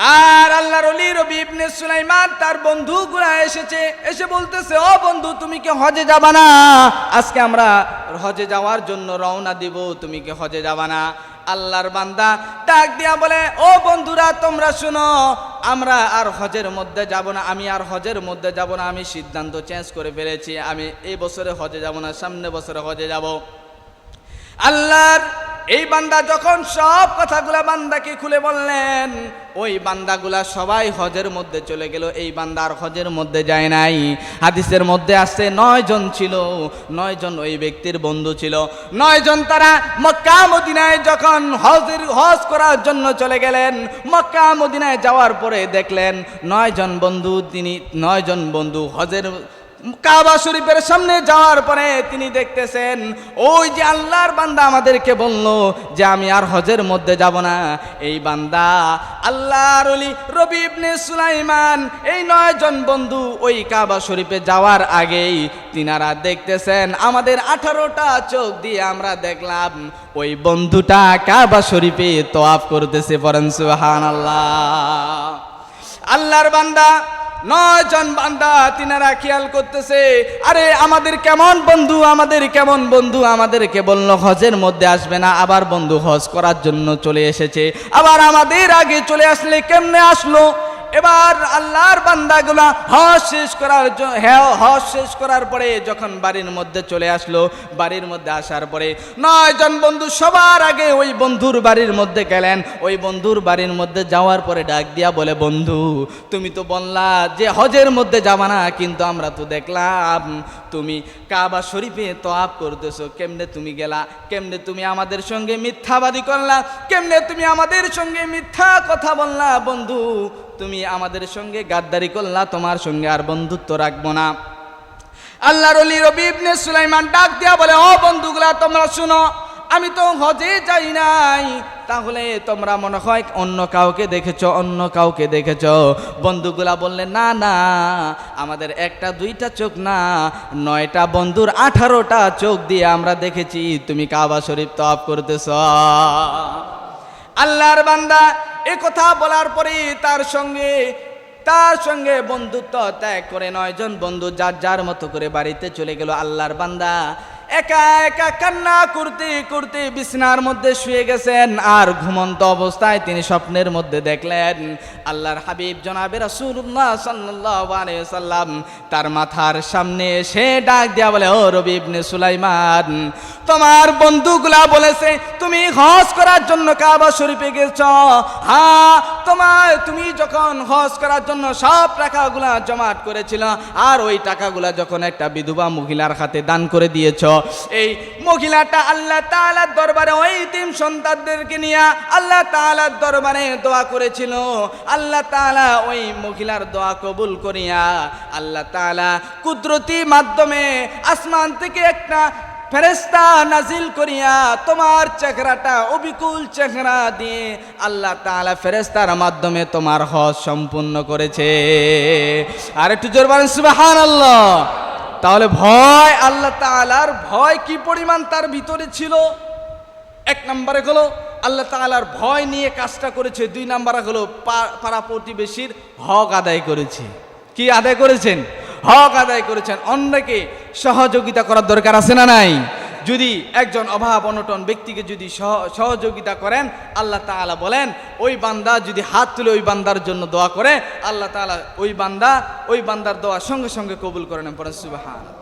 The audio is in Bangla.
আর আল্লাহর অলি রবি ইবনে সুলাইমান তার বন্ধুগুলা এসেছে, এসে বলতেছে, ও বন্ধু, তুমি কি হজে যাবা না? আজকে আমরা হজে যাওয়ার জন্য রওনা দিব, তুমি কি হজে যাবা না? আল্লাহর বান্দা ডাক দিয়া বলে, ও বন্ধুরা, তোমরা শুনো, আমরা আর হজের মধ্যে যাব না, আমি আর হজের মধ্যে যাব না, আমি সিদ্ধান্ত চেঞ্জ করে ফেলেছি, আমি এই বছরে হজে যাব না, সামনে বছরে হজে যাব। আল্লাহর এই বান্দা যখন সব কথাগুলা বান্দাকে খুলে বললেন, ওই বান্দাগুলা সবাই হজের মধ্যে চলে গেল। এই বান্দার হজের মধ্যে যায় নাই। হাদিসের মধ্যে আসছে নয় জন ছিল, নয় জন ওই ব্যক্তির বন্ধু ছিল। নয় জন তারা মক্কা মদিনায় যখন হজের, হজ করার জন্য চলে গেলেন, মক্কা মদিনায় যাওয়ার পরে দেখলেন, নয় জন বন্ধু তিনি, নয় জন বন্ধু হজের কাবা শরীফের সামনে যাওয়ার পরে তিনি দেখতেছেন, ওই যে আল্লাহর বান্দা আমাদেরকে বলল যে আমি আর হজের মধ্যে যাব না। এই বান্দা আল্লাহর অলি রবি ইবনে সুলাইমান, এই নয়জন বন্ধু ওই কাবা শরীফে যাওয়ার আগেই তিনারা দেখতেছেন, আমাদের আঠারোটা চোখ দিয়ে আমরা দেখলাম, ওই বন্ধুটা কাবা শরীফে তোয়াফ করতেছে পরেন সুহান আল্লাহ আল্লাহর বান্দা নয় জন বান্দা তিনারা খেয়াল করতেছে, আরে আমাদের কেমন বন্ধু, আমাদের কেমন বন্ধু আমাদেরকে বলল হজের মধ্যে আসবে না, আবার বন্ধু হজ করার জন্য চলে এসেছে। আবার আমাদের আগে চলে আসলে কেমনে আসলো? এবার আল্লাহর বান্দাগুলা হজ শেষ করার হ্যাঁ হজ শেষ করার পরে যখন বাড়ির মধ্যে চলে আসলো, বাড়ির মধ্যে আসার পরে নয় জন বন্ধু সবার আগে ওই বন্ধুর বাড়ির মধ্যে গেলেন। ওই বন্ধুর বাড়ির মধ্যে যাওয়ার পরে ডাক দিয়া বলে, বন্ধু, তুমি তো বললা যে হজের মধ্যে যাবা না, কিন্তু আমরা তো দেখলাম তুমি কাবা শরীফে তোয়াব করতেছো। কেমনে তুমি গেলা? কেমনে তুমি আমাদের সঙ্গে মিথ্যাবাদী করলা? কেমনে তুমি আমাদের সঙ্গে মিথ্যা কথা বললা? বন্ধু, তুমি আমাদের সঙ্গে গাদ্দারি করলা, তোমার সঙ্গে আর বন্ধুত্ব রাখব না। আল্লাহর অলি রবি ইবনে সুলাইমান ডাক দিয়া বলে, ও বন্ধুগুলা, তোমরা শুনো আমি তো হজে যাই নাই। তাহলে তোমরা মনে হয় অন্য কাউকে দেখেছ, অন্য কাউকে দেখেছ। বন্ধুগুলা বললে, না না, আমাদের একটা, দুইটা চোখ না, নয়টা বন্ধুর আঠারোটা চোখ দিয়ে আমরা দেখেছি, তুমি কাবা শরীফ তফ করতেছ। আল্লাহর বান্দা এ কথা বলার পরে তার সঙ্গে তার সঙ্গে বন্ধুত্ব ত্যাগ করে নয়জন বন্ধু যার যার মতো করে বাড়িতে চলে গেল। আল্লাহর বান্দা একা একা কান্না করতে করতে বিছনার মধ্যে শুয়ে গেছেন আর ঘুমন্ত অবস্থায় তিনি স্বপ্নের মধ্যে দেখলেন আল্লাহর হাবিব জনাবে রাসূলুল্লাহ সাল্লাল্লাহু আলাইহি সাল্লাম তার মাথার সামনে সে ডাক দিয়া বলে, ও রবি ইবনে সুলাইমান, তোমার বন্ধুগুলা বলেছে তুমি হজ করার জন্য কাবা শরীফে গেছ। হ্যাঁ তোমার তুমি যখন হজ করার জন্য সব টাকাগুলা জমাট করেছিল, আর ওই টাকাগুলা যখন একটা বিধবা মহিলার হাতে দান করে দিয়েছ, এই মহিলাটা আল্লাহ তাআলার দরবারে ওই তিন সন্তানদেরকে নিয়ে আল্লাহ তাআলার দরবারে দোয়া করেছিল। আল্লাহ তাআলা ওই মহিলার দোয়া কবুল করিয়া আল্লাহ তাআলা কুদরতি মাধ্যমে আসমান থেকে একটা ফেরেস্তা নাজিল করিয়া তোমার চেহারাটা অবিকুল চেহারা দিয়ে আল্লাহ তাআলা ফেরেস্তার মাধ্যমে তোমার হজ সম্পূর্ণ করেছে। আর একটু জোর বলেন সুবহানাল্লাহ। তাহলে ভয়, আল্লাহ তাআলার ভয় কি পরিমাণ তার ভিতরে ছিল? এক নম্বরে হলো, আল্লাহ তাআলার ভয় নিয়ে কাজটা করেছে। দুই নম্বরে হলো পাড়া প্রতিবেশীর হক আদায় করেছে। কি আদায় করেছেন? হক আদায় করেছেন। অন্যকে সহযোগিতা করার দরকার আছে না নাই? যদি একজন অভাব অনটন ব্যক্তিকে যদি সহ- সহযোগিতা করেন, আল্লাহ তালা বলেন, ওই বান্দা যদি হাত তুলে ওই বান্দার জন্য দোয়া করে, আল্লাহ তালা ওই বান্দা, ওই বান্দার দোয়া সঙ্গে সঙ্গে কবুল করেন পরশু সুবহান।